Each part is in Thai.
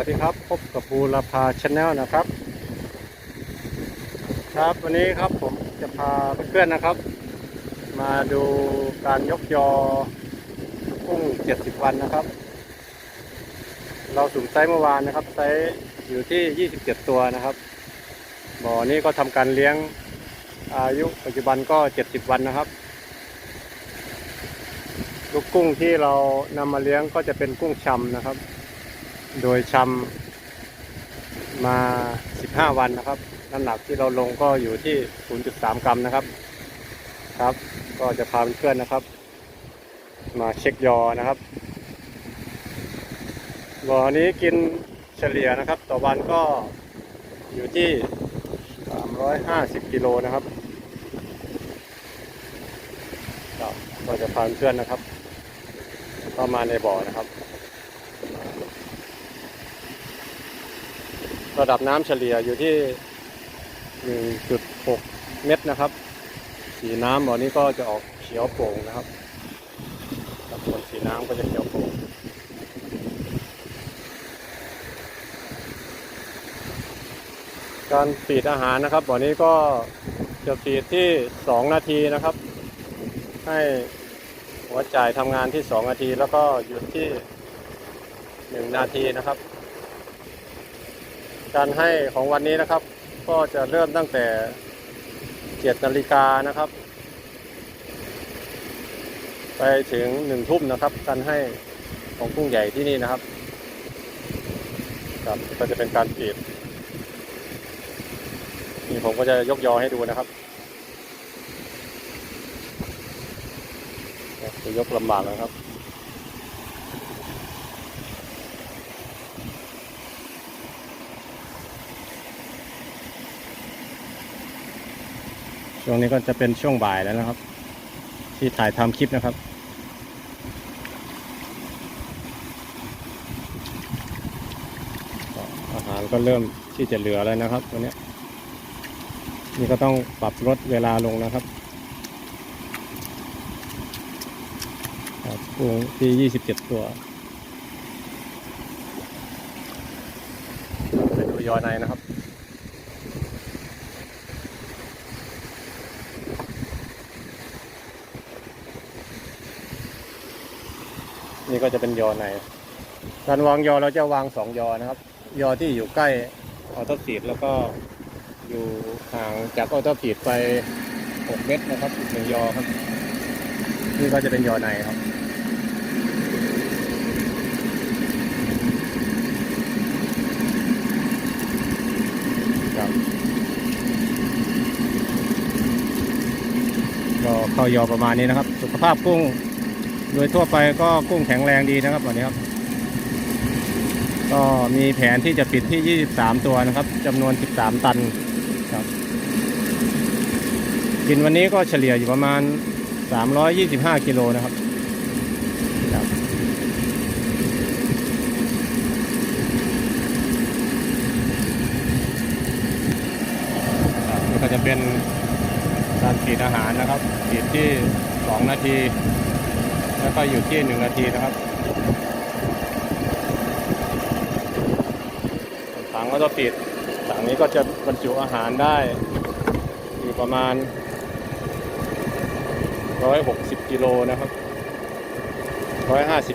วัสดีครับ พบกับภูรพาชาแนลนะครับ ครับวันนี้ครับผมจะพาเพื่อนๆนะครับ มาดูการยกยอกุ้ง 70 วันนะครับ เราสุ่มไซส์เมื่อวานนะครับไซส์อยู่ที่ 27 ตัวนะครับ บ่อนี้ก็ทำการเลี้ยงอายุปัจจุบันก็ 70 วันนะครับลูกกุ้งที่เรานำมาเลี้ยงก็จะเป็นกุ้งชำนะครับ โดยชำมา 15 วันนะครับ น้ำหนักที่เราลงก็อยู่ที่ 0.3 กรัมนะครับ ครับ ก็จะพาเพื่อนๆนะครับ มาเช็คยอนะครับบ่อนี้กินเฉลี่ยนะครับ ต่อวันก็อยู่ที่ 350 กิโลนะครับก็จะพาเพื่อนนะครับ เข้ามาในบ่อนะครับ ระดับน้ำเฉลี่ยอยู่ที่ 1.6 เมตรนะครับ สีน้ำบ่อนี้ก็จะออกเขียวโปร่งนะครับครับส่วนสีน้ำก็จะเขียวโปร่งการฟีดอาหารนะครับบ่อนี้ก็จะฟีดที่ 2 นาทีนะครับ ให้หัวจ่ายทำงานที่ 2 นาที แล้วก็หยุดที่ 1 นาทีนะครับ การให้ของวันนี้นะครับ ก็จะเริ่มตั้งแต่7นาฬิกานะครับ ไปถึง1ทุ่มนะครับ การให้ของกุ้งใหญ่ที่นี่นะครับครับก็จะเป็นการปิดนี่ผมก็จะยกยอให้ดูนะครับจะยกลำบากนะครับ ช่วงนี้ก็จะเป็นช่วงบ่ายแล้วนะครับ ที่ถ่ายทำคลิปนะครับ อาหารก็เริ่มที่จะเหลือแล้วนะครับตัวเนี้นี่ก็ต้องปรับลดเวลาลงนะครับครับกุ้งที่ 27 ตัวไปดูยอในนะครับ นี่ก็จะเป็นยอในการวางยอเราจะวางสองยอนะครับ ยอที่อยู่ใกล้ออโต้ฟีดแล้วก็อยู่ห่างจากออโต้ฟีดไป 6 เมตรนะครับอีกหนึ่งยอครับ นี่ก็จะเป็นยอในครับครับก็เข้ายอประมาณนี้นะครับ สุขภาพกุ้ง โดยทั่วไปก็กุ้งแข็งแรงดีนะครับวันนี้ครับ ก็มีแผนที่จะปิดที่ 23 ตัวนะครับจำนวน 13 ตันครับ กินวันนี้ก็เฉลี่ยอยู่ประมาณ 325 กิโลนะครับครับครับนี่ก็จะเป็นการฉีดอาหารนะครับฉีดที่ 2 นาที แล้วก็อยู่ที่หนึ่งนาทีนะครับถังก็จะปิดถังนี้ก็จะบรรจุอาหารได้ อยู่ประมาณ 160 กิโลนะครับ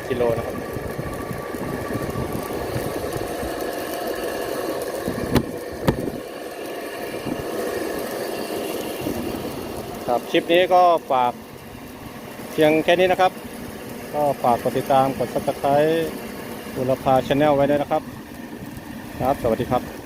150 กิโลนะครับครับคลิปนี้ก็ฝากเพียงแค่นี้นะครับ ก็ฝากกดติดตามกดซับสไครต์บุรพาชาแนลไว้ด้วยนะครับ ครับ สวัสดีครับ